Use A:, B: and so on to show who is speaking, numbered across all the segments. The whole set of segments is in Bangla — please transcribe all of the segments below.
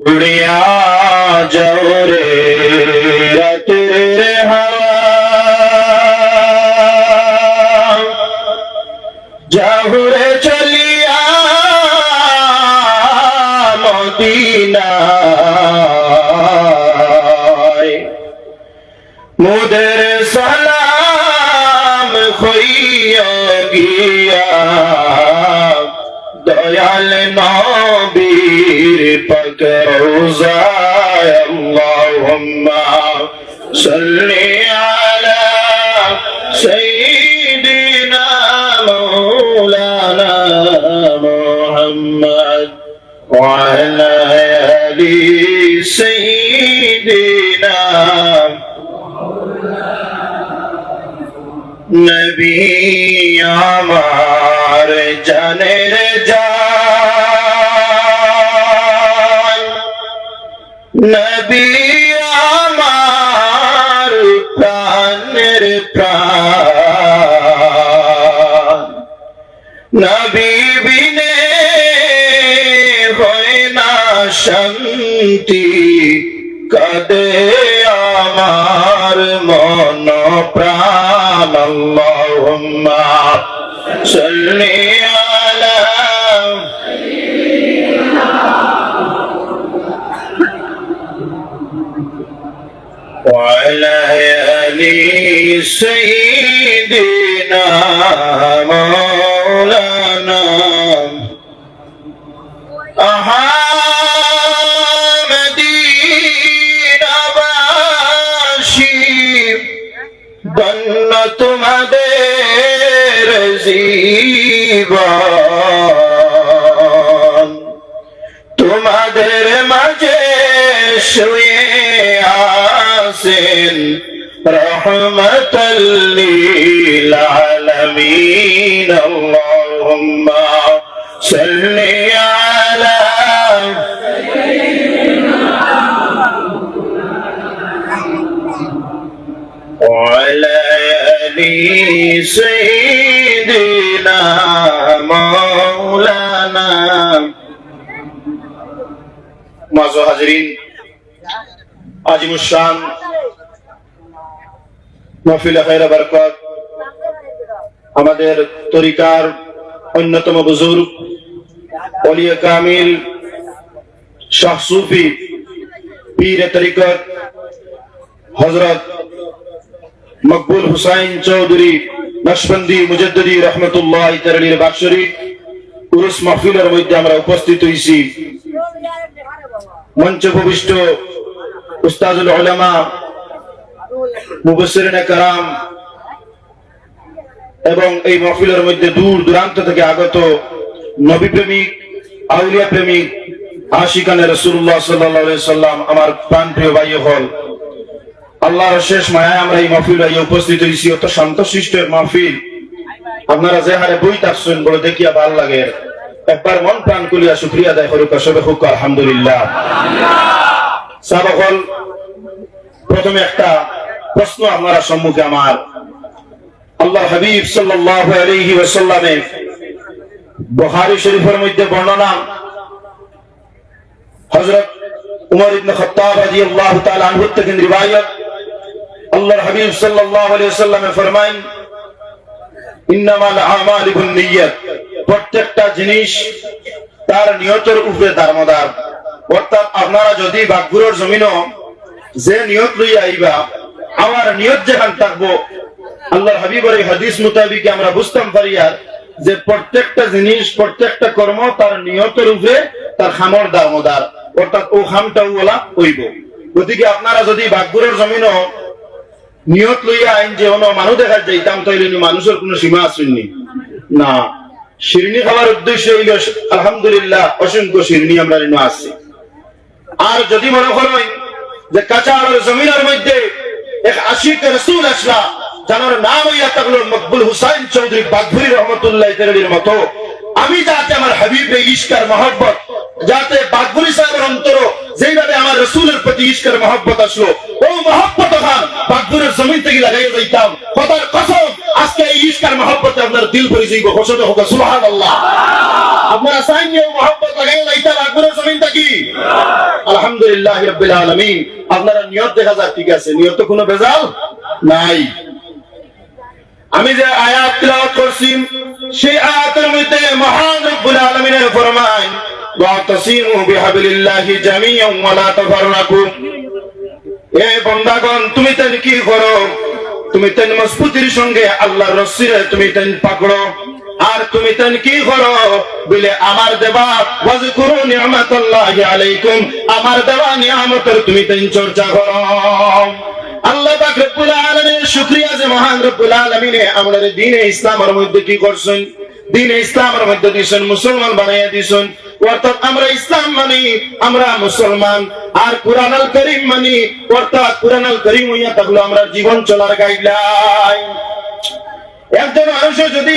A: उड़िया जौरे পাক রোজায় আল্লাহুম্মা সাল্লি আলা সাইয়্যিদিনা মাওলানা মুহাম্মদ وعلى آل سيدنا নবী আমার জানের জান নবী আমার প্রাণের প্রাণ। নবী বিনে হয় না শান্তি কাদে আমার মন প্রাণ। আল্লাহুম্মা علی سیدنا مولانا احمدین باشی بن تمہارے رضیبہ رحمة للعالمين. اللهم صل على وعلى آل سيدنا مولانا معزو حضرين عجم الشام আমাদের তরিকার অন্যতম বুজুর্গ অলিয়া কামিল শাহ সুফি, পীর তরিকত হজরত মকবুল হুসাইন চৌধুরী মুজদ্দি রহমতুল্লাহ পুরুষ মধ্যে আমরা উপস্থিত হয়েছি মঞ্চ উলামা মুবসরিন কারাম এবং এই মাহফিলের মধ্যে দূর দূরান্ত থেকে আগত নবী প্রেমিক আউলিয়া প্রেমিক আশিকানে রসুল্লাহ সাল্লাহ সাল্লাম আমার প্রাণ প্রিয় ভাই হল আল্লাহর শেষ মায়ায় আমরা এই মাহফিল উপস্থিত হয়েছি। অত শান্ত শিষ্টের মাহফিল। আপনারা যে হারে বই থাকছেন বড় দেখিয়া ভালো লাগে। একবার মন প্রাণ করিয়া শুক্রিয়া আদায় করুক সবে হুক, আলহামদুলিল্লাহ। সাবকল প্রথমে একটা প্রশ্ন আপনারা সম্মুখে আমার। আল্লাহ হাবিব সাল্লাল্লাহু আলাইহি বুখারী শরীফের মধ্যে বর্ণনা হযরত উমর ইবনে তাআলা আনহু থেকে রিওয়ায়াত। আল্লাহর হাবিব সাল্লাল্লাহু আলাইহি ওয়াসাল্লামে ফরমায় ইন্নামাল আমালু বিন্নিয়াত প্রত্যেকটা জিনিস তার নিয়তের উপরে দারমদার। অর্থাৎ আপনারা যদি বাগগুলোর জমিনও যে নিয়ত লইয়া আইবা আমার নিয়ত যেখান থাকব, আল্লাহর হাবিবের এই হাদিস মোতাবিক আমরা বুঝতাম পারি আর যে প্রত্যেকটা জিনিস, প্রত্যেকটা কর্ম তার নিয়তের উপরে তার খামর দারমদার অর্থাৎ ও খামটাও বলা হইব। গতিকে আপনারা যদি বাগগুলোর জমিনও নিয়ত লইয়া আইন যে কোনো মানুষ দেখা যাইতাম, তাইলে মানুষের কোনো সীমা আসেননি। না, শিরনি খাওয়ার উদ্দেশ্য হইল, আলহামদুলিল্লাহ, অসংখ্য শিরনি আমরা আসছি। আর যদি মনে করেন যে কাঁচা আলোর জমিনের মধ্যে আমি যাতে আমার হাবিবে ইস্কার মহব্বত যাতে বাঘুরি সাহেবের অন্তর যেইভাবে আমার রসুলের প্রতি ইস্কার মহব্বত আসলো, ও মহব্বত খান বাঘুরের জমিন থেকে লাগাইয়া যাইতাম। কথার কসম, আজকে এই ইস্কার মহব্বতে আপনার দিল ভরে যাইব, ঘোষণা হোক সুহান আল্লাহ আপনারা চাইন যে মহব্বত লাগাইয়া যাইতাম বাঘুরের জমিন থাকি আলহামদুলিল্লাহ রাব্বিল আলামিন। আপনারা নিয়ত দেখা যায় ঠিক আছে? নিয়ত কোনো বেজাল নাই। আমি যে আয়াত করছি, সেই আয়াতের মধ্যে মহান রব্বুল আলামিনের ফরমান ওয়াতাসিমু বিহাবলিল্লাহি জামিআন ওয়া লা তাফাররাকু। এ বন্দাগণ, তুমি আর তুমি তেন কি করো? বলে, আমার দেবা, ওয়াজকুরু নি'মাতাল্লাহি আলাইকুম। আমার দেওয়া নিয়ামতের তুমি তেন চর্চা করো। আল্লাহ পাক রব্বুল আলামিনের শুকরিয়া যে মহান রব্বুল আলামিনে আমাদের দ্বীনে ইসলামের মধ্যে কি করছেন? দ্বীনে ইসলামের মধ্যে দিছেন, মুসলমান বানাইয়া দিছেন। অর্থাৎ আমরা ইসলাম মানি, আমরা মুসলমান, আর কোরআন আল করিম মানি। অর্থাৎ কোরআন আল করিম হইয়া থাকল আমরা জীবন চলার গাইডলাইন একজন মানুষও যদি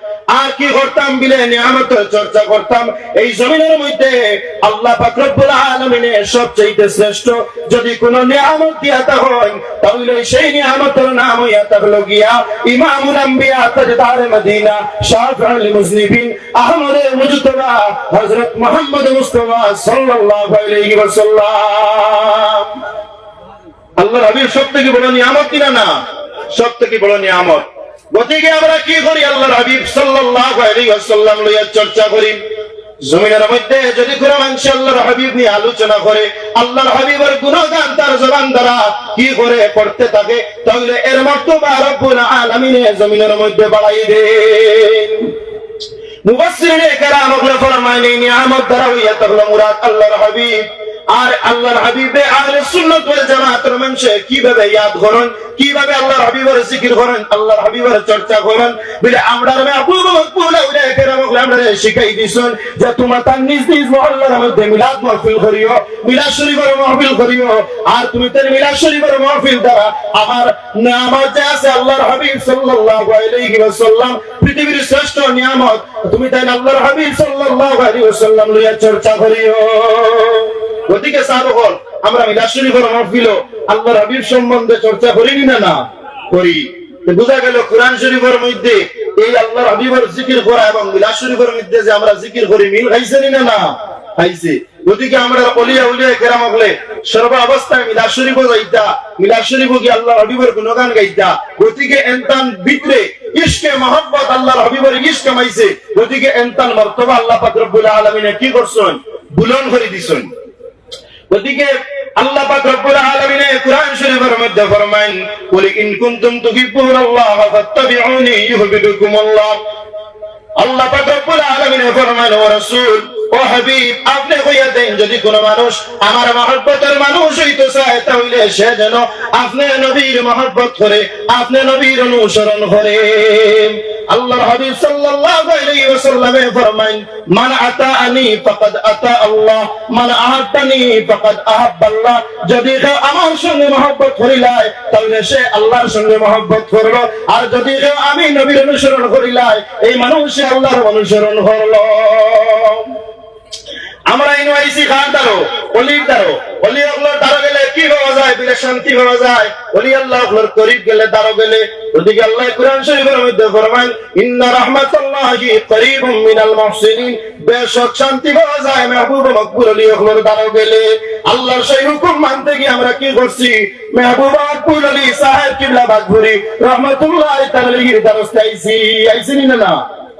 A: আর কি করতাম বিলে নিয়ামতের চর্চা করতাম? এই জমিনের মধ্যে আল্লাহ পাক সবচেয়ে শ্রেষ্ঠ। যদি কোন নিয়ামত দিয়াতা হয়, তাহলে সেই নিয়ামতের নাম হইয়াতা হলো গিয়া ইমামুল মদিনা আহমদ মুজতবা হযরত মুহাম্মদ সাল্লাল্লাহু আলাইহি ওয়াসাল্লাম। আল্লাহর হাবিব সব থেকে বড় নিয়ামত না সব থেকে বড় নিয়ামত। গতিকে আমরা কি করি? আল্লাহর হাবিব সাল্লাল্লাহু আলাইহি লইয়া চর্চা করি। জমিনের মধ্যে যদি কোনো মানুষ আল্লাহর হাবিব নিয়ে আলোচনা করে, আল্লাহর হাবিবের গুণগান তার জবান দ্বারা কি করে করতে থাকে, তাহলে এর মর্তবা রব্বুল আলামিন জমিনের মধ্যে বাড়াই দেন। মুবাসসিরিনে কেরাম ওগুলো ফরমায় এই নিয়ামত দ্বারা হইয়া তাহলে মুরাদ আল্লাহর হাবিব আর আল্লাহর হাবিবে আহলে সুন্নাত ওয়াল জামাতের মানুষ কীভাবে ইয়াদ করেন, কীভাবে আল্লাহর হাবিবের জিকির করেন, আল্লাহর হাবিবের চর্চা করেন, বলে আমরা মাহবুব মকবুল আউলিয়া কেরাম ওগুলো আমরা শিখাই দিছেন যে তোমরা তার নিজ নিজ মহল্লার মধ্যে মিলাদ মাহফিল করিও, মিলাদ শরীফের মাহফিল করিও, আর তুমি তার মিলাদ শরীফের মাহফিল দ্বারা আমার নামাজ যে আছে আল্লাহর হাবিব সাল্লাল্লাহু আলাইহি ওয়াসাল্লাম, পৃথিবীর শ্রেষ্ঠ নিয়ামত, তুমি তাই আল্লাহর হাবিব সাল্লাল্লাহু আলাইহি ওয়াসাল্লাম লইয়া চর্চা করিও। গতিকে সারহল আমরা মিলাদ শরীফের মাহফিল আল্লাহর হাবিব সম্বন্ধে চর্চা করিনি না না? করি। বোঝা গেল কোরআন শরীফের মধ্যে এই আল্লাহর হাবিবের জিকির করা এবং মিলাদ শরীফের মধ্যে যে আমরা জিকির করি, মিল খাইছে নি না খাইছে। গতিকে আমরা অলিয়া উলিয়া কেরাম হলে সর্ব অবস্থায় মিলাদ শরীফ যাইতা, মিলাদ শরীফ কি আল্লাহর হাবিবের গুণগান গাইতা? গতিকে এনতান ভিতরে ইশকে মহব্বত আল্লাহর হাবিবের ইশক কামাইছে গতিকে এনতান মর্তবা আল্লাহ পাক রব্বুল আলামিনে কি করছেন? বুলন করে দিছেন। ওদিকে আল্লাহ পাক রব্বুল আলামিন কোরআন শরীফের মধ্যে ফরমান কুল ইন কুনতুম তুহিব্বুনাল্লাহ ফাত্তাবিউনি ইউহিব্বুকুমুল্লাহ। আল্লাহ পাক রব্বুল আলামিন ফরমান ও রাসূল, ও হাবিব, আপনি কইয়া দেন, যদি কোন মানুষ আমার মহব্বতের মানুষ হইতে চায়, তাহলে সে যেন আপনি নবীর মহব্বত করে, আপনি নবীর অনুসরণ করে। আল্লাহর হাবিব সাল্লাল্লাহু আলাইহি ওয়াসাল্লামে ফরমান মান আতাআনি ফাকাদ আতা আল্লাহ, মান আহাব্বানি ফাকাদ আহাব্বাল্লাহ। যদি কেউ আমার সঙ্গে মহব্বত করিলাই তাহলে সে আল্লাহর সঙ্গে মহব্বত করল। আর যদি কেউ আমি নবীর অনুসরণ করিলাই এই মানুষ আল্লাহর অনুসরণ করল। আমরা ইনওয়াইসি খান দারো অলির দারো অলি আল্লাহর দারো গেলে কি পাওয়া যায়? বিলে শান্তি পাওয়া যায়। অলি আল্লাহ আল্লাহর করিব গেলে দারো গেলে। ওদিকে আল্লাহ কোরআন শরীফের মধ্যে ফরমান ইন্না রাহমাতাল্লাহি করিবুম মিনাল মুহসিনিন। বেশক শান্তি পাওয়া যায়, মাহবুব মকবুল অলি আল্লাহর দারো গেলে। আল্লাহর সেই হুকুম মানতে গিয়ে আমরা কি করছি? মেহবুব মকবুল অলি সাহেব কিবলা বাগভুরি রহমাতুল্লাহ তাআলার দ্বারস্থ আইছি। আইছি না না?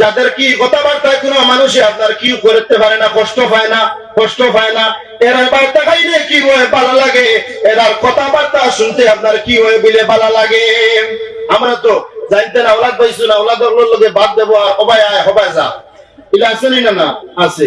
A: যাদের কি কথাবার্তায় কোনো মানুষই আপনার কি করতে পারে না, কষ্ট পায় না, কষ্ট পায় না, এরা বার্তা খাইলে কি হয়ে ভালো লাগে। এরা কথাবার্তা শুনতে আপনার কি হয়ে বলে ভালো লাগে। আমরা তো জানতে না, ওলাদ পাইছো না ওলাদ লগে বাদ দেবো আর হবাই আয় হবাই যা। এটা আছে না না? আছে।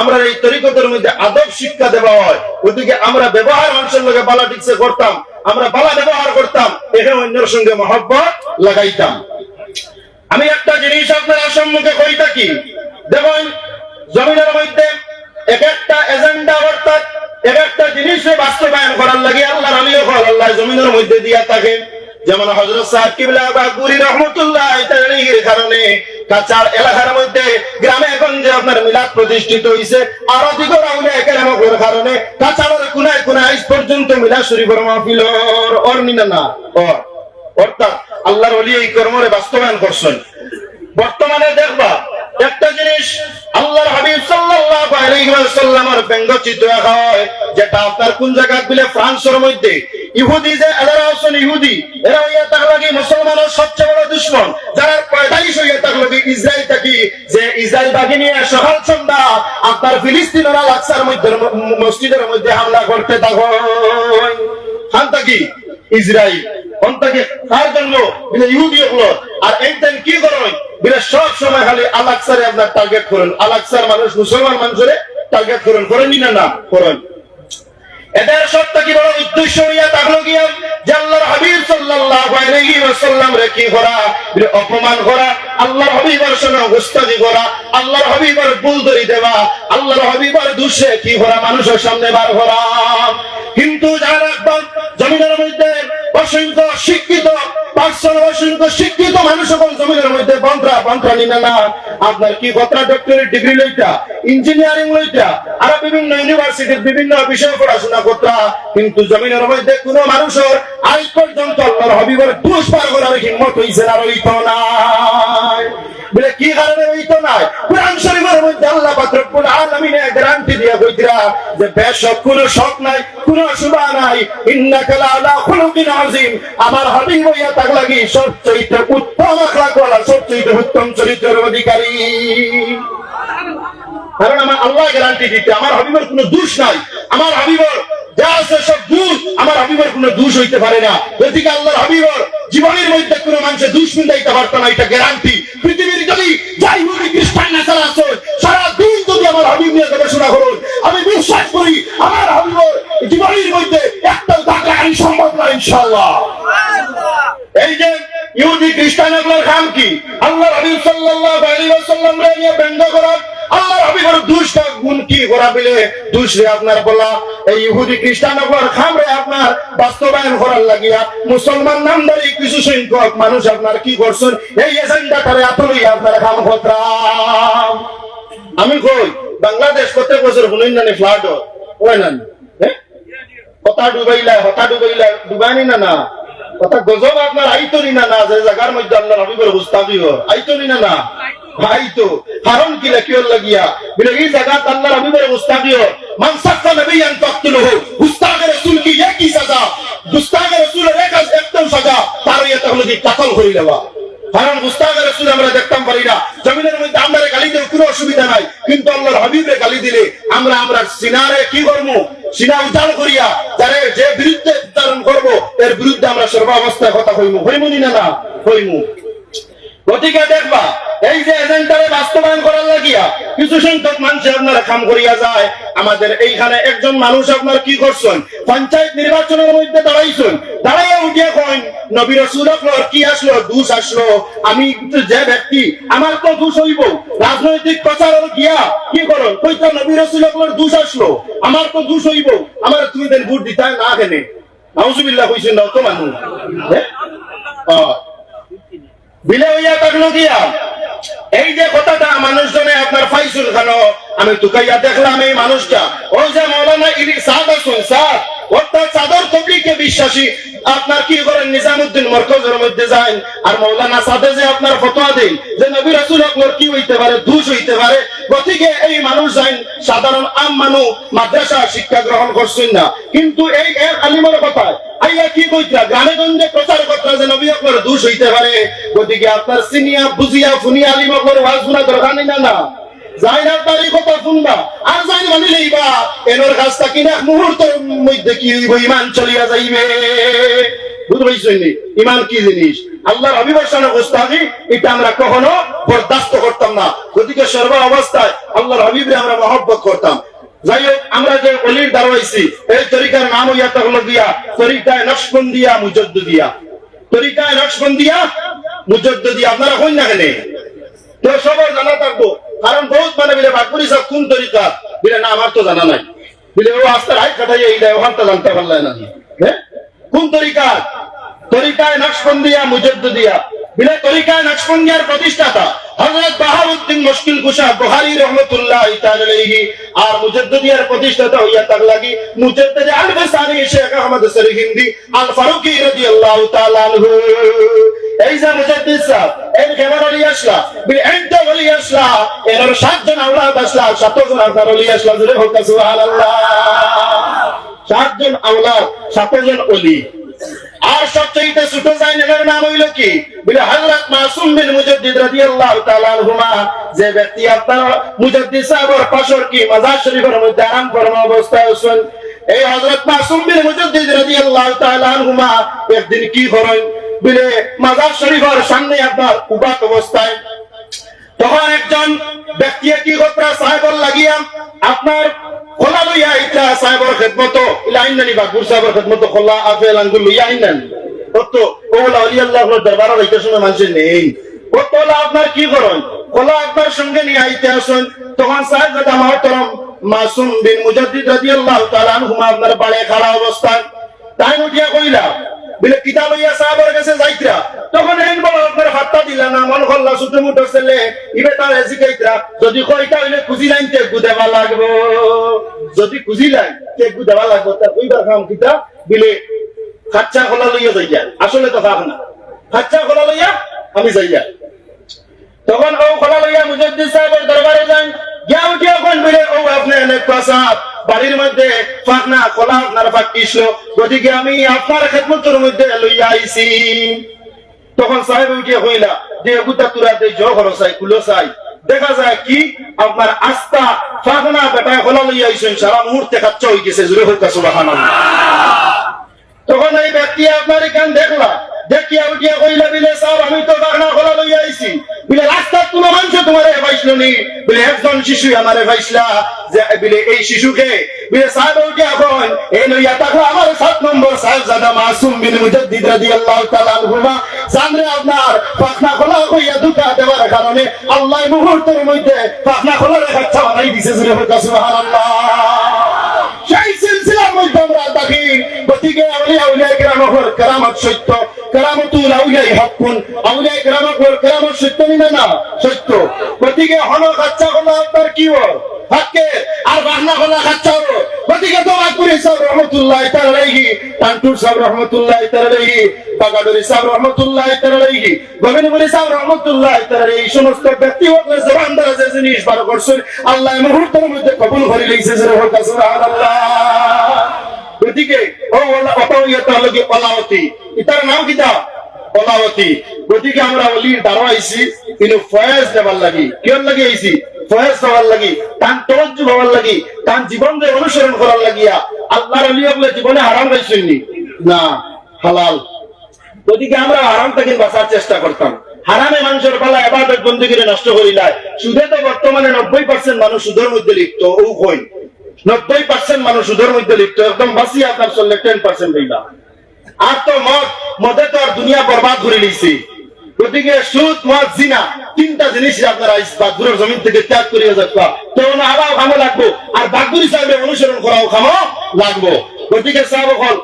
A: আমরা এই তরিকতের মধ্যে আদব শিক্ষা দেওয়া হয়। ওদিকে আমরা ব্যবহার মানুষের লগে বালা ঠিকসে করতাম, আমরা বালা ব্যবহার করতাম, এখানে অন্যের সঙ্গে মহব্বত লাগাইতাম। আমি একটা জিনিস আপনার সম্মুখে কই থাকি। দেখুন, জমিনের মধ্যে এক একটা এজেন্ডা অর্থাৎ এক একটা জিনিসে বাস্তবায়ন করার লাগে আল্লাহ আমিও আল্লাহ জমিনের মধ্যে দিয়া থাকে। যেমন হজরত সাহেব কিবলা বাগুরি রহমতুল্লাহ তাআলার কারণে কাচার এলাকার মধ্যে গ্রামে গঞ্জে আপনার মিলাদ প্রতিষ্ঠিত হয়েছে আর দিগর আউলে কেরামকের কারণে কাচারের কোনায় কোনায় আজ পর্যন্ত মিলাদ শরীফের মাহফিল ওর নিনা না অর্থাৎ আল্লাহর অলি এই কর্মরে বাস্তবায়ন করছেন। বর্তমানে দেখবা একটা জিনিস আল্লাহর হাবিব সাল্লাল্লাহু আলাইহি ওয়াসাল্লামের ব্যঙ্গচিত হয়, যেটা আপনার কোন জায়গা ফ্রান্সের মধ্যে ইহুদি যে এরা ইহুদি, এরা মুসলমানের সবচেয়ে বড় দুশ্মন। যারা পঁয়তাল্লিশ ইসরায়েল থাকি, যে ইসরায়েল বাগি নিয়ে সকাল সন্ধ্যা আপনার ফিলিস্তিনের আলাক্সার মধ্যে, মসজিদের মধ্যে হামলা করতে থাকুন খান থাকি, ইসরায়েল। অন্তকে কার জন্য? ইহুদি হলো আর এইটান কি করেন বিলে সব সময় খালি আলাক্সারে আপনার টার্গেট করেন। আলাক্সার মানুষ, মুসলমান মানুষের টার্গেট করেন। করেন না না? করেন। এদের সত্য কি বড় উদ্দেশ্য হইয়া থাকল গিয়া যে আল্লাহর হাবিব সাল্লাল্লাহু আলাইহি ওয়াসাল্লাম রে কি করা বিলে অপমান করা আল্লাহর হাবিবের সঙ্গে গুস্তাদি করা আল্লাহর হাবিবের ভুল ধরি দেওয়া। আল্লাহর হাবিবের দুষে কি করা মানুষের সামনে বার করা কিন্তু যারা জমিনের মধ্যে অসংখ্য শিক্ষিত পাঁচশোর অসংখ্য শিক্ষিত মানুষ এবং জমিনের মধ্যে বন্ধ্রা বন্ধ্রা নিনা না। আপনার কি কথা ডক্টরেট ডিগ্রি লইটা ইঞ্জিনিয়ারিং লইটা আর বিভিন্ন ইউনিভার্সিটির বিভিন্ন বিষয়ে পড়াশোনা করতা, কিন্তু জমিনের মধ্যে কোনো মানুষের আজ পর্যন্ত আল্লাহর হবিবের দোষ পার করার হিম্মত হইছে না, রইত নাই। বলে, কি কারণে হইত নাই? কোরআন শরীফের মধ্যে আল্লাহ পাক রব্বুল আলামিন গ্যারান্টি দিয়ে কইরা যে, বেশক কোনো শক নাই, কোনো সুবা নাই, ইন্নাকা লাআলা খুলুকিন আযীম। আমার হাবিব হইয়া তাক লাগি সবচেয়ে উত্তম আখলাক ওয়ালা সবচেয়ে উত্তম চরিত্রের অধিকারী। কারণ আমার আল্লাহ গ্যারান্টি দিতে, আমার হাবিবের কোনো দোষ নাই। আমার হাবিবর যা আছে সব দোষ আমার হাবিবের কোনো দোষ হইতে পারে না। এদিকে আল্লাহর হাবিবর জীবনের মধ্যে কোনো মানুষের দোষ মিলাইতে পারতো না, এটা গ্যারান্টি পৃথিবীর যদি যাই হুদি খ্রিস্টান নেতারা আছে সারা দিন যদি আমার হাবিব নিয়ে গবেষণা করুন, আমি বিশ্বাস করি আমার হাবিবর জীবনের মধ্যে একটা দাগ লাগানি সম্ভব না, ইনশাআল্লাহ। এই যে ইহুদি খ্রিস্টানগুলোর কাম কি? আল্লাহ হাবিব সাল্লাল্লাহু আলাইহি ওয়াসাল্লাম রে নিয়ে ব্যঙ্গ করা আল্লাহ হাবিবের দুষ্টা করা আপনার বলা, এই ইহুদি খ্রিস্টানগুলোর কাম রে আপনার বাস্তবায়ন করার লাগিয়া মুসলমান নামদারি কিছু সংখ্যক মানুষ আপনার কি করছেন? এই এজেন্ডাটারে আতলই আপনার আমি কই, বাংলাদেশ প্রত্যেক বছর শুনুন না ফ্লাড হয় না হ্যাঁ কথা ডুবাইলা হতা ডুবাইলা ডুবাইনি না না? কথা গজব আপনার আইতনি না না, যে জায়গার মধ্যে আপনার হাবিবের হুস্তাবি হর আইতনি না না? আইতো কারণ কি লেখিওর লাগিয়া? বলে, এই জায়গা আল্লাহর হাবিবের হর মান সাক্কা নবিয়ান তাকতুলহু হুস্তাগে রাসূল কি একই সাজা? দুস্তাগে রাসূলের এক একদম সাজা তার ইয়ে তাহলে কি কাতল করে দেওয়া কারণ মুস্তাক রসুল আমরা দেখতাম পারি না। জমিনের মধ্যে আমরা গালি দেব কোনো অসুবিধা নাই। কিন্তু আল্লাহর হাবিবরে গালি দিলে আমরা আমরা সিনারে কি করব সিনা উদ্ধার করিয়া, যারে যে বিরুদ্ধে উচ্চারণ করব, এর বিরুদ্ধে আমরা সর্বাবস্থায় কথা কইমু। হইমু না না? হইমু। গতিকে দেখবা, এই যে এজেন্ডারে বাস্তবায়ন করার লাগিয়া কিছু সংখ্যক মানুষ আপনারা কাম করিয়া যায়। আমাদের এইখানে একজন মানুষ আপনার কি করছেন? পঞ্চায়েত নির্বাচনের মধ্যে দাঁড়াইছেন। দাঁড়াইয়া উঠিয়া কইন, নবী কি আসলো? দুষ আসলো। আমি যে ব্যক্তি, আমার তো দুষ হইব। রাজনৈতিক প্রচারের গিয়া কি করো কইতা, নবী রসুল দুষ আসলো। আমার তো দুষ হইব। আমার তুমি দেন ভোট দিতে না কেনে নাউজুবিল্লাহ, কইছেন না তো মানুষ? হ্যাঁ? বিলে হইয়া থাকল গিয়া। এই যে কথাটা মানুষজনে আপনার ফাইসুল খানো, আমি তুকাইয়া দেখলাম এই মানুষটা। ওই যে মৌলানা ইনি সাদ আসুন সাদ অর্থাৎ চাদর তবলিকে বিশ্বাসী। আপনার কি করেন? নিজামুদ্দিন মরকজের মধ্যে যান। আর মৌলানা সাদে যে আপনার ফতোয়া দেন, যে নবী রাসূল আপনার কি হইতে পারে? দোষ হইতে পারে। গতিকে এই মানুষ যান সাধারণ আম মানুষ মাদ্রাসা শিক্ষা গ্রহণ করছেন না। কিন্তু এই এর আলিমের কথা আইয়া কি কইতা? গ্রামে গঞ্জে প্রচার করতা যে নবী আপনার দোষ হইতে পারে। গতিকে আপনার সিনিয়া বুঝিয়া, ফুনিয়া আলিম আপনার ওয়াজ শোনা দরকার না না। যাইনার তারি কথা শুনবা আর যাই মানি লইবা এনোর থাকি মুহূর্তের মধ্যে কি হইব? ইমান চলিয়া যাইবে। বুঝতে পারছেন ইমান কি জিনিস? আল্লাহর অভিবাসনে গোস্তাহি এটা আমরা কখনো বরদাস্ত করতাম না। গতিকে সর্ব অবস্থায় আল্লাহর হাবিবরে আমরা মহব্বত করতাম। যাই হোক, আমরা যে অলির দাঁড়াইছি এই তরিকার নাম হইয়া তখন দিয়া, তরিকায় নকশবন্দিয়া মুজদ্দিয়া তরিকায় নকশবন্দিয়া মুজদ্দিয়া আপনারা হইন না কেনে? তো সবার জানা থাকব। কারণ বহুত মানে বিলে বাকুরি সব কোন তরিকা বিলে, না, আমার তো জানা নাই। বিলে, ও আস্তে রায় কাটাই এই দেয় ওখান তো জানতে পারলাই না কোন তরিকা তরিকায় নকশবন্দিয়া মুজদ্দিয়া বিলে, তরিকায় নকশবন্দিয়ার প্রতিষ্ঠাতা হযরত বাহাউদ্দিন মুশকিল কুশা, বুখারী রাহমাতুল্লাহ তাআলা আলাইহি আর মুজদ্দিদিয়ার প্রতিষ্ঠাতা হইয়া তাক লাগি মুজদ্দিদ আল-বাসানি শেখ আহমদ সরহিন্দি আল ফারুকি রাদিয়াল্লাহু তাআলা আনহু। আর সবচেয়ে ছোট নাম হইল কি? বলে, হযরত মাসুম বিন মুজাদ্দিদ রাদিয়াল্লাহু তাআলা আনহুমা। যে ব্যক্তি আপনার মুজাদ্দিদ সাহেবের পাশর কি, মাজার শরীফের মধ্যে আরাম অবস্থায় আছেন? এই হযরত মাসুম বিন মুজাদ্দিদ রাদিয়াল্লাহু তাআলা একদিন কি করেন? বলে মাজার শরীফের সামনে আপনার উবাত অবস্থায়। তখন একজন ব্যক্তি কি কতরা সাহেবর লাগিয়া আপনার খোলা লইয়া ইটা সাহেবর খেদমত ইলাইন নানি বাকুর সাহেবর খেদমত, খোলা আপেল আঙ্গুল লইয়া আইনান। কত ওলা অলি আল্লাহ দরবার হইতে সময় মানুষের নেই। কত আপনার কি করেন খোলা আপনার সঙ্গে নিয়ে আইতে আসুন। তখন সাহেব দাদা মহতরম মাসুম বিন মুজাদ্দিদ রাদিয়াল্লাহু তাআলা আনহুমা আপনার বাড়ে খাড়া অবস্থান তাই উঠিয়া কইলা বলে কিতা লইয়া সাহাবার কাছে যাইতরা। তখন হেন বড় আপনার হাতটা দিলা না, মন করলা ছোট মুটো ছেলে, ইবে তার শিখাইতরা যদি কইটা হইলে খুঁজি লাইন তে গুদেবা লাগবো। যদি খুঁজি লাইন তে গুদেবা লাগবো। তার কইবার কাম কিতা বিলে, খাচ্চা খোলা লইয়া যাইয়া আসলে তো খাক না। খাচ্চা খোলা লইয়া আমি যাইয়া তখন ও খোলা লইয়া মুজদ্দিদ সাহেবের দরবারে যান। গিয়া উঠিয়া কোন বলে ও আপনি অনেক প্রসাদ বাড়ির মধ্যে ফাঁকনা খোলা আপনার পাকিছিল গতিকে আমি আপনার খেদমতের মধ্যে লইয়া আইছি। তখন সাহেব উঠিয়া হইলা যে গুতা তুরা, দে জ ঘর চাই কুলো চাই দেখা যায় কি, আপনার আস্থা, ফাঁকনা, বেটায় খোলা লইয়া আইছেন, সারা মুহূর্তে খাচ্চা হয়ে গেছে জুড়ে হোক সুবহানাল্লাহ। তখন এই ব্যক্তি আপনার এখান দেখলা দেখিয়া উঠিয়া কইলা বিলে সাহেব, আমি তো বাগনা খোলা লইয়া আইছি। বিলে রাস্তার কোনো মানুষ তোমার পাইছিল নি? বিলে একজন শিশু আমারে পাইছিলা যে, বিলে এই শিশুকে? বিলে সাহেব উঠিয়া কন এই লইয়া তাকে আমার সাত নম্বর সাহেব জাদা মাসুম বিন মুজাদ্দিদ রাদিয়াল্লাহু তাআলা আনহুমা। সামনে আপনার পাখনা খোলা হইয়া দুটা দেওয়ার কারণে আল্লাহ মুহূর্তের মধ্যে পাখনা খোলা রেখা বানাই দিছে সুবহানাল্লাহ। সেই সিলসিলার মধ্যে আমরা থাকি গতিকে আউলিয়া উলিয়া কেরামহর কেরামত সত্য। কেরামতুল আউলিয়াই হকুন আউলিয়া কেরামহর কেরামত সত্য না সত্য। গতিকে হন খাচ্চা হলো আপনার কি হল? হলো হলো? সমস্ত ব্যক্তি হলে জবান আল্লাহ মুহূর্তের মধ্যে কবুল করে লিখছে সুবহানাল্লাহ। গতিকে ইতার নাম কিতা অলাওতি গতিকে আমরা অলির দ্বারা আইছি, কিন্তু ফয়েজ দেবার লাগি। কিয়র লাগি আইছি? ফয়েজ লাগি। তান তরজ্জু হওয়ার লাগি। তান জীবনকে অনুসরণ করার লাগিয়া আল্লাহর বলে জীবনে হারাম না, হালাল। গতিকে আমরা বাঁচার চেষ্টা করতাম। হারামে মানুষের পালা এবাদত বন্দী নষ্ট করিলায়। সুদে তো বর্তমানে নব্বই পার্সেন্ট মানুষ সুদের মধ্যে লিপ্ত, ও কই? নব্বই পার্সেন্ট মানুষ সুদের মধ্যে লিপ্ত, একদম বাসি আপনার চললে টেন পার্সেন্ট হইলা আর তো মদ, মদে তো আর দুনিয়া বরবাদ করে নিয়েছি গতিকে সুদ, মদ, জিনা, তিনটা জিনিস আপনারা বাগুরের জমিন থেকে ত্যাগ করিয়া যাবা তো না আবার খামো লাগবো। আর বাগুরি সাহেবের অনুসরণ করাও খামো লাগবো। গতিকে সাহেব হল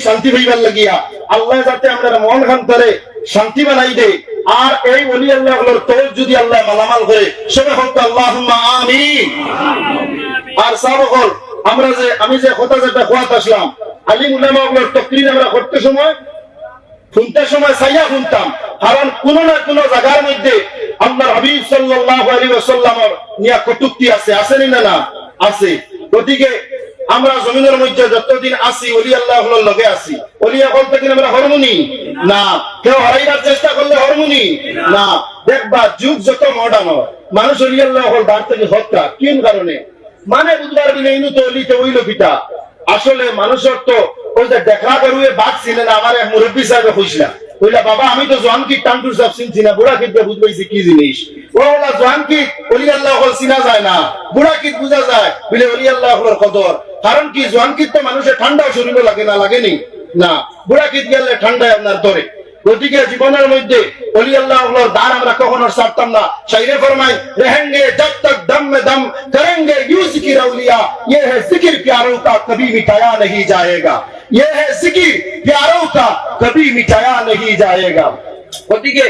A: শান্তি হইবার লাগিয়া। আল্লাহ যাতে মন খান্তরে শান্তি বানাই দে আর এই অলি আল্লাহ হলোর তোর যদি আল্লাহ মালামাল করে, সবে হোক আল্লাহ আমিন। আর আমরা যে, আমি যে যেটা আসলাম, আলিম তকরির আমরা করতে সময়, শুনতে সময় সাইয়া শুনতাম। কারণ কোন না কোন জায়গার মধ্যে আল্লাহ হাবিব আলাইহি ওয়াসাল্লামের নিয়া কটুক্তি আছে আছে না না? আছে। গতিকে আমরা জমিনের মধ্যে যতদিন আসি ওলি আল্লাহ লগে আসি ওলি এখন থেকে আমরা হরমোনি। না, কেউ হারাইবার চেষ্টা করলে হরমোনি। না, দেখবা যুগ যত মডার্ন হয়, মানুষ ওলি আল্লাহ বার থেকে হত্যা কোন কারণে? মানে বুধবার দিনে ইনু তো অলিতে ওইল পিতা। আসলে মানুষের তো ওই যে দেখা করুয়ে বাদ ছিলেন, আমার এক মুরব্বী সাহেবে খুঁজলা কইলা বাবা আমি তো জোয়ান কি টান্টুর সব চিনছি না বুড়া কিট বুঝ পাইছি কি জিনিস ও বলা জোয়ান কি অলি আল্লাহ হল চিনা যায় না বুড়া কিট বুঝা যায় বলে অলি আল্লাহ হলের কদর কারণ কি জোয়ান কিট তো মানুষের ঠান্ডাও শরীর লাগে না লাগেনি না বুড়া কিট গেলে ঠান্ডায় আপনার ধরে গতিকে জীবনের মধ্যে অলি আল্লাহ হলোর দান আমরা কখনো ছাড়তাম না শাইরে ফরমাই रहेंगे जब तक दम में दम करेंगे यूं जिक्र औलिया ये है जिक्र प्यारों का कभी मिटाया नहीं जाएगा ये है ज़िक्र प्यारों का कभी मिटाया नहीं जाएगा। গতিকে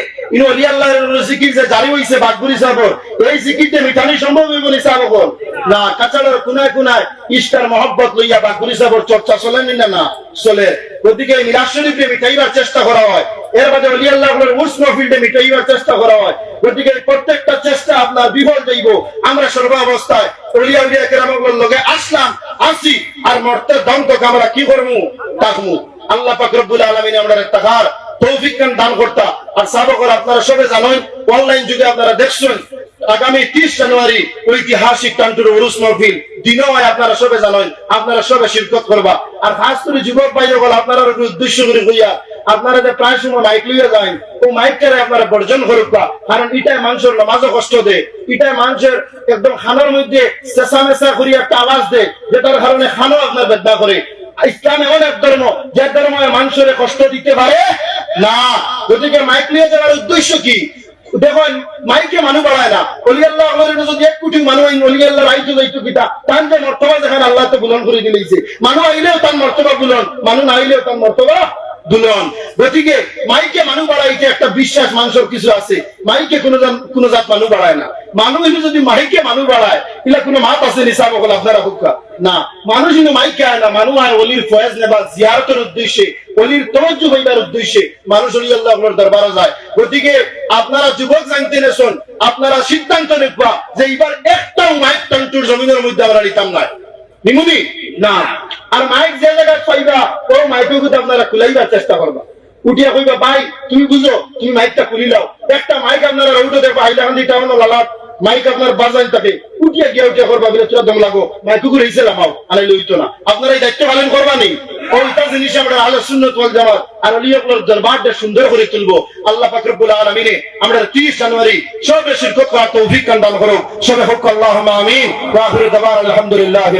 A: জিকির যে জারি বাগবুরি এই মিটানি সম্ভব হইব সাহেব না কোনায় কোনায় ইস্টার মহব্বত লইয়া বাগবুরি চর্চা নি চলে। গতিকে মিরাজ শরীফে মিটাইবার চেষ্টা করা হয়। এর বাদে চেষ্টা করা হয়। গতিকে প্রত্যেকটা চেষ্টা আপনার বিফল যাইব। আমরা সর্বাবস্থায় অলিয়া উলিয়া কেরামগুলোর লগে আসলাম, আসি, আর মরতে দম আমরা কি করব তাকমু। আল্লাহ পাক আলামিন আমরা তাকার তৌফিক দান করতা। আর সাবকর আপনারা সবে জানেন অনলাইন যুগে আপনারা দেখছেন, আগামী তিরিশ জানুয়ারি ঐতিহাসিক উরুস মহফিল। দিনও আপনারা সবে জানেন, আপনারা সবে শিরকত করবা। আর খাস করে যুবক আপনারা উদ্দেশ্য করে হইয়া, আপনারা যে প্রায় সময় মাইক ও মাইকটারে আপনারা বর্জন করুকা কারণ এটাই মানুষের নামাজও কষ্ট দেয়। এটাই মানুষের একদম খানোর মধ্যে চেঁচা মেচা করি একটা আওয়াজ দেয় যেটার কারণে খানো আপনার বেদনা করে। ইসলাম এক ধর্ম, যে ধর্ম মানুষের কষ্ট দিতে পারে? না। গতিকে মাইক নিয়ে যাওয়ার উদ্দেশ্য কি? দেখুন মাইকে মানুষ বাড়ায় না। অলি আমাদের যদি এক কোটি মানুষ আইন আল্লাহ রাইতো যাইতো কিতা যে মর্তবা যেখানে আল্লাহ তো বুলন করে দিলেছে মানুষ আইলেও তার মর্তবা বুলন মানুষ না আইলেও তার মর্তবা দুলন। গতিকে মাইকে মানুষ বাড়াইতে একটা বিশ্বাস মানুষের কিছু আছে, মাইকে কোনো কোনো জাত মানুষ বাড়ায় না। মানুষ যদি মাইকে মানুষ বাড়ায় এগুলা কোনো মাত আছে নিসাব হল আপনারা হুকা না। মানুষ কিন্তু মাইকে আয় না মানুষ আয় অলির ফয়েজ নেবা, জিয়ারতের উদ্দেশ্যে, অলির তরজ্জু হইবার উদ্দেশ্যে মানুষ অলি আল্লাহ আপনার দরবারে যায়। গতিকে আপনারা যুবক জানতে নেছেন, আপনারা সিদ্ধান্ত নেবা যে এবার একটাও মাইক টান্টুর জমিনের মধ্যে আমরা নিতাম নাই। নিমুনি না। আর মাইক যে জায়গায় পাইবা ও মাইকে কিন্তু আপনারা খুলাইবার চেষ্টা করবা। উঠিয়া কইবা, ভাই, তুমি বুঝো, তুমি মাইকটা খুলি লাও একটা মাইক আপনারা রৌটো দেখবা হাইলাকান্দি টাউন লালাট মাইক আপনার বাজান থাকে। উঠিয়া গিয়া উঠিয়া করবা, বলে দম লাগো, মাইক কুকুর হিসেবে লামাও আলাই লইতো না। আপনারা এই দায়িত্ব পালন করবা নেই। ওইটা জিনিস আমরা আলো সুন্নত ওয়াল জামাত আর অলিয়কলোর দরবারটা সুন্দর করে তুলবো। আল্লাহ পাক রব্বুল আলামিনে আমরা 30 জানুয়ারি সবে শিরকত করার তৌফিক দান করো সবে হোক আল্লাহুম্মা আমিন। আলহামদুলিল্লাহ